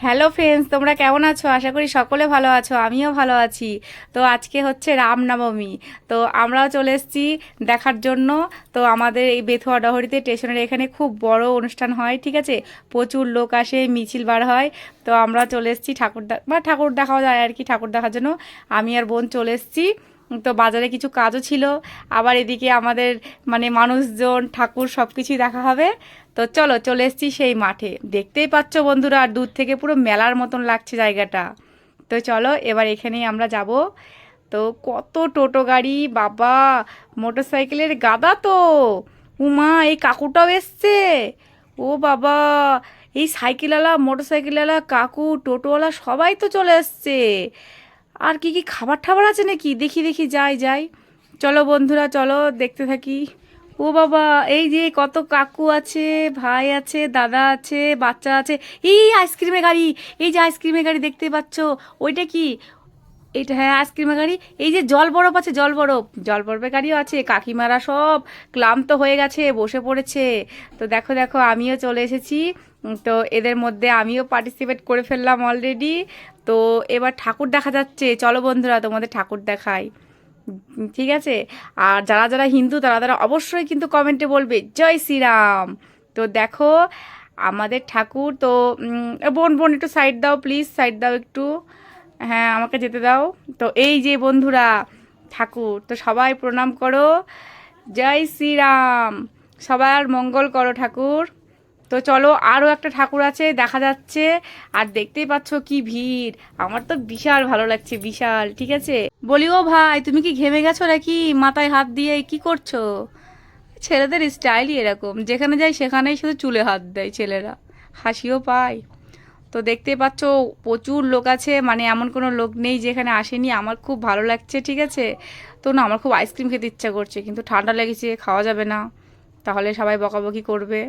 Hello friends তোমরা কেমন আছো? আশা করি সকলে ভালো আছো, আমিও ভালো আছি। তো আজকে হচ্ছে রামনবমী। তো আমরাও চলে এসেছি দেখার জন্য। তো আমাদের এই বেথুয়া ডহরিতে স্টেশনের এখানে খুব বড় অনুষ্ঠান হয়, ঠিক আছে? প্রচুর লোক আসে, মিছিল বার হয়। তো আমরা চলে এসেছি ঠাকুর বা ঠাকুর দেখাও যায় আর কি ঠাকুর দেখার জন্য। আমি আর বোন চলে এসেছি। তো বাজারে কিছু কাজও ছিল। আবার এদিকে আমাদের মানে মানুষজন, ঠাকুর সব কিছুই দেখা হবে। তো চলো, চলে এসেছি সেই মাঠে। দেখতেই পাচ্ছ বন্ধুরা, আর দূর থেকে পুরো মেলার মতন লাগছে জায়গাটা। তো চলো, এবার এখানেই আমরা যাব। তো কত টোটো গাড়ি, বাবা! মোটর সাইকেলের গাদা তো! উমা, এই কাকুটাও এসছে! ও বাবা! এই সাইকেলওয়ালা মোটর সাইকেলওয়ালা কাকু, টোটোওয়ালা সবাই তো চলে এসছে। আর কি কি খাবার টাবার আছে নাকি? দেখি দেখি, যাই যাই। চলো বন্ধুরা, চলো, দেখতে থাকি। ও বাবা এই যে কত কাকু আছে ভাই আছে দাদা আছে বাচ্চা আছে। এই আইসক্রিমের গাড়ি এই যে আইসক্রিমের গাড়ি দেখতে পাচ্ছ ওইটা কি? এটা হ্যাঁ আইসক্রিমের গাড়ি। এই যে জল বরফ আছে জল বরফ। জল বরফের গাড়িও আছে কাকিমারা সব ক্লান্ত হয়ে গেছে বসে পড়েছে। তো দেখো দেখো আমিও চলে এসেছি। তো এদের মধ্যে আমিও পার্টিসিপেট করে ফেললাম অলরেডি তো এবার ঠাকুর দেখা যাচ্ছে। চলো বন্ধুরা তোমাদের ঠাকুর উম, ঠিক আছে? আর যারা যারা হিন্দু, তারা তারা অবশ্যই কিন্তু কমেন্টে বলবে, জয় শ্রীরাম। তো দেখো, আমাদের ঠাকুর তো বোন বোন, একটু সাইড দাও প্লিজ সাইড দাও একটু। হ্যাঁ আমাকে যেতে দাও। তো এই যে বন্ধুরা, ঠাকুর, তো সবাই প্রণাম করো। জয় শ্রীরাম। সবার মঙ্গল করো ঠাকুর। তো চলো আরও একটা ঠাকুর আছে, দেখা যাচ্ছে। আর দেখতেই পাচ্ছ কি ভিড়। আমার তো বিশাল ভালো লাগছে, বিশাল, ঠিক আছে? বলি, ও ভাই, তুমি কি ঘেমে গেছো নাকি? মাথায় হাত দিয়ে কি করছ? ছেলেদের স্টাইলই এরকম, যেখানে যায় সেখানেই শুধু চুলে হাত দেয় ছেলেরা, হাসিও পায়। তো দেখতে পাচ্ছ, প্রচুর লোক আছে মানে এমন কোনো লোক নেই যেখানে আসেনি, আমার খুব ভালো লাগছে, ঠিক আছে? তো না, আমার খুব আইসক্রিম খেতে ইচ্ছা করছে, কিন্তু ঠান্ডা লেগেছে, খাওয়া যাবে না। তাহলে সবাই বকাবকি করবে।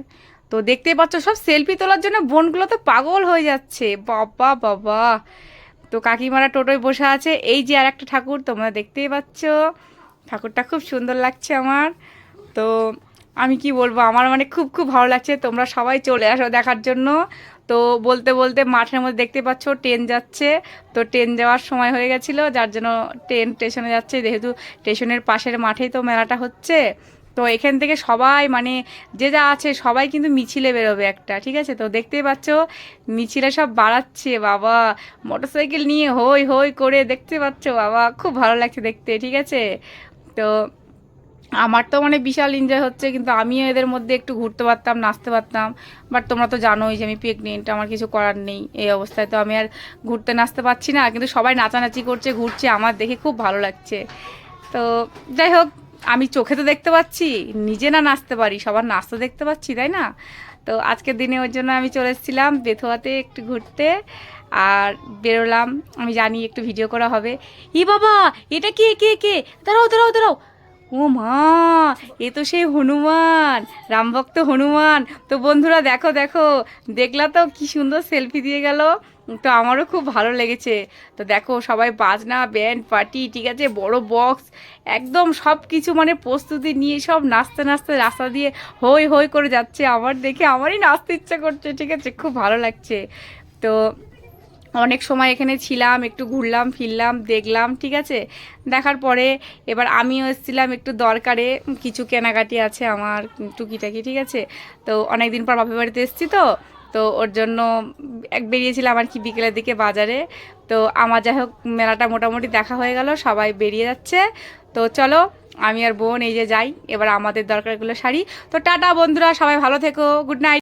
তো দেখতেই পাচ্ছ, সব সেলফি তোলার জন্য বোনগুলো তো পাগল হয়ে যাচ্ছে। বাবা বাবা। তো কাকিমারা টোটোয় বসে আছে। এই যে আর একটা ঠাকুর, তোমরা দেখতেই পাচ্ছ। ঠাকুরটা খুব সুন্দর লাগছে আমার। তো আমি কি বলব, আমার মানে খুব খুব ভালো লাগছে। তোমরা সবাই চলে আসো দেখার জন্য। তো বলতে বলতে মাঠের মধ্যে দেখতে পাচ্ছ ট্রেন যাচ্ছে। তো ট্রেন যাওয়ার সময় হয়ে গেছিল, যার জন্য ট্রেন স্টেশনে যাচ্ছে। যেহেতু স্টেশনের পাশের মাঠেই তো মেলাটা হচ্ছে তো এখান থেকে সবাই মানে যে যা আছে সবাই কিন্তু মিছিলে বেরোবে একটা, ঠিক আছে? তো দেখতেই পাচ্ছ, মিছিলে সব বাড়াচ্ছে, বাবা। মোটরসাইকেল নিয়ে হই হই করে দেখতে পাচ্ছ, বাবা। খুব ভালো লাগছে দেখতে, ঠিক আছে? তো আমার তো মানে বিশাল এনজয় হচ্ছে, কিন্তু আমিও এদের মধ্যে একটু ঘুরতে পারতাম, নাচতে পারতাম। বাট তোমরা তো জানোই যে আমি প্রেগনেন্ট আমার কিছু করার নেই এই অবস্থায়। তো আমি আর ঘুরতে নাচতে পারছি না, কিন্তু সবাই নাচানাচি করছে, ঘুরছে, আমার দেখে খুব ভালো লাগছে। তো যাই হোক আমি চোখে তো দেখতে পাচ্ছি, নিজে না নাচতে পারি, সবার নাচতে দেখতে পাচ্ছি, তাই না? তো আজকের দিনে ওর জন্য আমি চলে এসেছিলাম বেথুয়াতে একটু ঘুরতে, আর বেরোলাম, আমি জানি একটু ভিডিও করা হবে। ই বাবা, এটা কে কে কে? দাঁড়াও দাঁড়াও দাঁড়াও। ও মা, এ তো সেই হনুমান রামভক্ত হনুমান। তো বন্ধুরা দেখো দেখো, দেখলা তো কি সুন্দর সেলফি দিয়ে গেল। তো আমারও খুব ভালো লেগেছে। তো দেখো সবাই বাজনা, ব্যান্ড, পার্টি, ঠিক আছে? বড় বক্স একদম সব কিছু মানে প্রস্তুতি নিয়ে সব নাচতে নাচতে রাস্তা দিয়ে হই হই করে যাচ্ছে। আমার দেখে আমারই নাচতে ইচ্ছা করছে, ঠিক আছে? খুব ভালো লাগছে। তো অনেক সময় এখানে ছিলাম, একটু ঘুরলাম, ফিরলাম, দেখলাম, ঠিক আছে? দেখার পরে এবার আমিও এসেছিলাম একটু দরকারে। কিছু কেনাকাটি আছে আমার টুকিটাকি, ঠিক আছে? তো অনেক দিন পর বাপের বাড়িতে এসেছি তো। তো ওর জন্য এক বেরিয়েছিলাম আর কি বিকেলের দিকে বাজারে। তো আমার যাই হোক, মেলাটা মোটামুটি দেখা হয়ে গেল, সবাই বেরিয়ে যাচ্ছে। তো চলো, আমি আর বোন এই যে যাই, এবার আমাদের দরকারগুলো শাড়ি তো টাটা বন্ধুরা, সবাই ভালো থেকো, গুড নাইট।